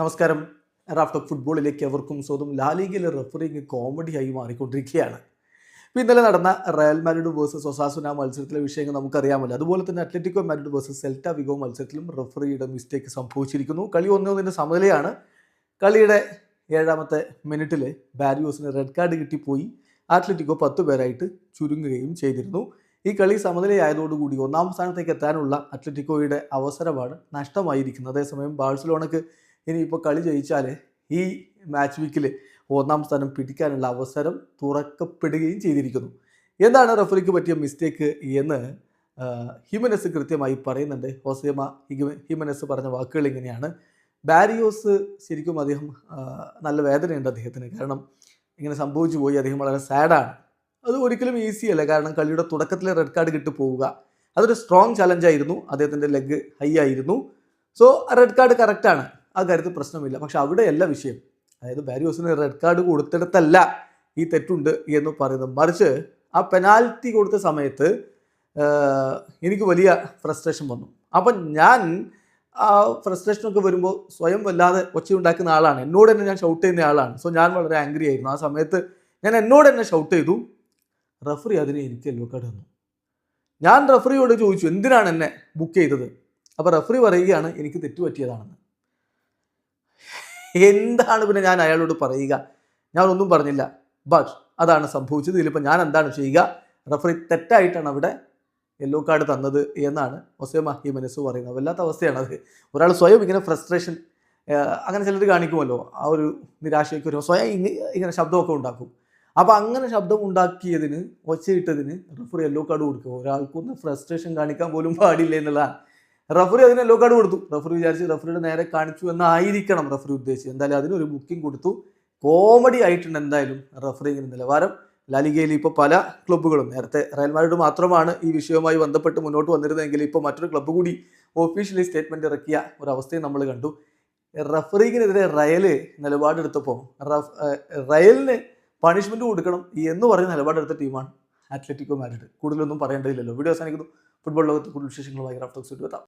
നമസ്കാരം. Raft of ഫുട്ബോളിലേക്ക് എവർക്കും സ്വന്തം ലാലിഗയിലെ റെഫറിങ് കോമഡിയായി മാറിക്കൊണ്ടിരിക്കുകയാണ്. ഇപ്പോൾ ഇന്നലെ നടന്ന റയൽ മാരിഡ് വേഴ്സസ് ഒസാസുന മത്സരത്തിലെ വിഷയങ്ങൾ നമുക്കറിയാമല്ലോ. അതുപോലെ തന്നെ Atletico Madrid versus Celta Vigo മത്സരത്തിലും റെഫറിയുടെ മിസ്റ്റേക്ക് സംഭവിച്ചിരിക്കുന്നു. കളി ഒന്നൊന്നിന്റെ സമനിലയാണ്. കളിയുടെ ഏഴാമത്തെ മിനിറ്റിൽ ബാരിയോസിന് റെഡ് കാർഡ് കിട്ടിപ്പോയി. അത്ലറ്റിക്കോ പത്ത് പേരായിട്ട് ചുരുങ്ങുകയും ചെയ്തിരുന്നു. ഈ കളി സമനിലയായതോടുകൂടി ഒന്നാം സ്ഥാനത്തേക്ക് എത്താനുള്ള അത്ലറ്റിക്കോയുടെ അവസരമാണ് നഷ്ടമായിരിക്കുന്നത്. അതേസമയം ബാഴ്സലോണക്ക് ഇനിയിപ്പോൾ കളി ജയിച്ചാൽ ഈ മാച്ച് വീക്കിൽ ഒന്നാം സ്ഥാനം പിടിക്കാനുള്ള അവസരം തുറക്കപ്പെടുകയും ചെയ്തിരിക്കുന്നു. എന്താണ് റഫറിക്ക് പറ്റിയ മിസ്റ്റേക്ക് എന്ന് ഹ്യൂമനസ് കൃത്യമായി പറയുന്നുണ്ട്. ഹോസേമ ഹ്യൂമനസ് പറഞ്ഞ വാക്കുകൾ ഇങ്ങനെയാണ്. ബാരിയോസ് ശരിക്കും അദ്ദേഹം നല്ല വേദനയുണ്ട് അദ്ദേഹത്തിന്. കാരണം ഇങ്ങനെ സംഭവിച്ചു പോയി അദ്ദേഹം വളരെ സാഡാണ് അത് ഒരിക്കലും ഈസി അല്ല. കാരണം കളിയുടെ തുടക്കത്തിലെ റെഡ് കാർഡ് കിട്ടി പോവുക. അതൊരു സ്ട്രോങ് ചലഞ്ചായിരുന്നു അദ്ദേഹത്തിന്റെ ലെഗ് ഹൈ ആയിരുന്നു. സോ റെഡ് കാർഡ് കറക്റ്റാണ് ആ കാര്യത്തിൽ പ്രശ്നമില്ല. പക്ഷെ അവിടെയല്ല വിഷയം. അതായത് ബാരിയോസിന് റെഡ് കാർഡ് കൊടുത്തിടത്തല്ല ഈ തെറ്റുണ്ട് എന്ന് പറയുന്നത്. മറിച്ച് ആ പെനാൽറ്റി കൊടുത്ത സമയത്ത് എനിക്ക് വലിയ ഫ്രസ്ട്രേഷൻ വന്നു. അപ്പം ഞാൻ ആ ഫ്രസ്ട്രേഷനൊക്കെ വരുമ്പോൾ സ്വയം വല്ലാതെ ഒച്ചയുണ്ടാക്കുന്ന ആളാണ്. എന്നോട് തന്നെ ഞാൻ ഷൗട്ട് ചെയ്യുന്ന ആളാണ്. സോ ഞാൻ വളരെ ആംഗ്രി ആയിരുന്നു. ആ സമയത്ത് ഞാൻ എന്നോട് തന്നെ ഷൗട്ട് ചെയ്തു റഫറി അതിന് എനിക്ക് യെല്ലോ കാർഡ് തന്നു. ഞാൻ റഫറിയോട് ചോദിച്ചു എന്തിനാണ് എന്നെ ബുക്ക് ചെയ്തത്? അപ്പോൾ റഫറി പറയുകയാണ് എനിക്ക് തെറ്റുപറ്റിയതാണെന്ന്. എന്താണ് പിന്നെ ഞാൻ അയാളോട് പറയുക? ഞാൻ ഒന്നും പറഞ്ഞില്ല. ബട്ട് അതാണ് സംഭവിച്ചത്. ഇതിലിപ്പോൾ ഞാൻ എന്താണ് ചെയ്യുക? റഫറി തെറ്റായിട്ടാണ് അവിടെ യെല്ലോ കാർഡ് തന്നത് എന്നാണ് ഒസേമ മനസ്സ് പറയുന്നത്. വല്ലാത്ത അവസ്ഥയാണ് അത്. ഒരാൾ സ്വയം ഇങ്ങനെ ഫ്രസ്ട്രേഷൻ അങ്ങനെ ചിലർ കാണിക്കുമല്ലോ. ആ ഒരു നിരാശയൊക്കെ ഒരു സ്വയം ഇങ്ങ- ഇങ്ങനെ ശബ്ദമൊക്കെ ഉണ്ടാക്കും. അപ്പോൾ അങ്ങനെ ശബ്ദം ഉണ്ടാക്കിയതിന് ഒച്ചയിട്ടതിന് റഫറി യെല്ലോ കാർഡ് കൊടുക്കുക. ഒരാൾക്കൊന്ന് ഫ്രസ്ട്രേഷൻ കാണിക്കാൻ പോലും പാടില്ല എന്നുള്ളതാണ്. റഫറി അതിന് യെല്ലോ കാർഡ് കൊടുത്തു. റഫറി വിചാരിച്ച് റഫറിയുടെ നേരെ കാണിച്ചു എന്നായിരിക്കണം റഫറി ഉദ്ദേശിച്ചത്. എന്തായാലും അതിനൊരു ബുക്കിംഗ് കൊടുത്തു. കോമഡി ആയിട്ടുണ്ട് എന്തായാലും റഫറിങ്ങിന് നിലവാരം. ലാലിഗയിൽ ഇപ്പോൾ പല ക്ലബ്ബുകളും നേരത്തെ റയൽ മാഡ്രിഡ് മാത്രമാണ് ഈ വിഷയവുമായി ബന്ധപ്പെട്ട് മുന്നോട്ട് വന്നിരുന്നതെങ്കിൽ ഇപ്പോൾ മറ്റൊരു ക്ലബ്ബ് കൂടി ഒഫീഷ്യലി സ്റ്റേറ്റ്മെന്റ് ഇറക്കിയ ഒരു അവസ്ഥയും നമ്മൾ കണ്ടു. റഫറിങ്ങിനെതിരെ റയൽ നിലപാടെടുത്തപ്പോൾ റഫ് റയലിന് പണിഷ്മെന്റ് കൊടുക്കണം എന്ന് പറഞ്ഞ് നിലപാടെടുത്ത ടീമാണ് അത്ലറ്റിക്കോ മാഡ്രിഡ് കൂടുതലൊന്നും പറയേണ്ടതില്ലല്ലോ. വീഡിയോ അവസാനിക്കുന്നു. ഫുട്ബോൾ ലോകത്ത് കൂടുതൽ വിശേഷങ്ങളുമായി റാഫ്റ്റോക്സ് എത്താം.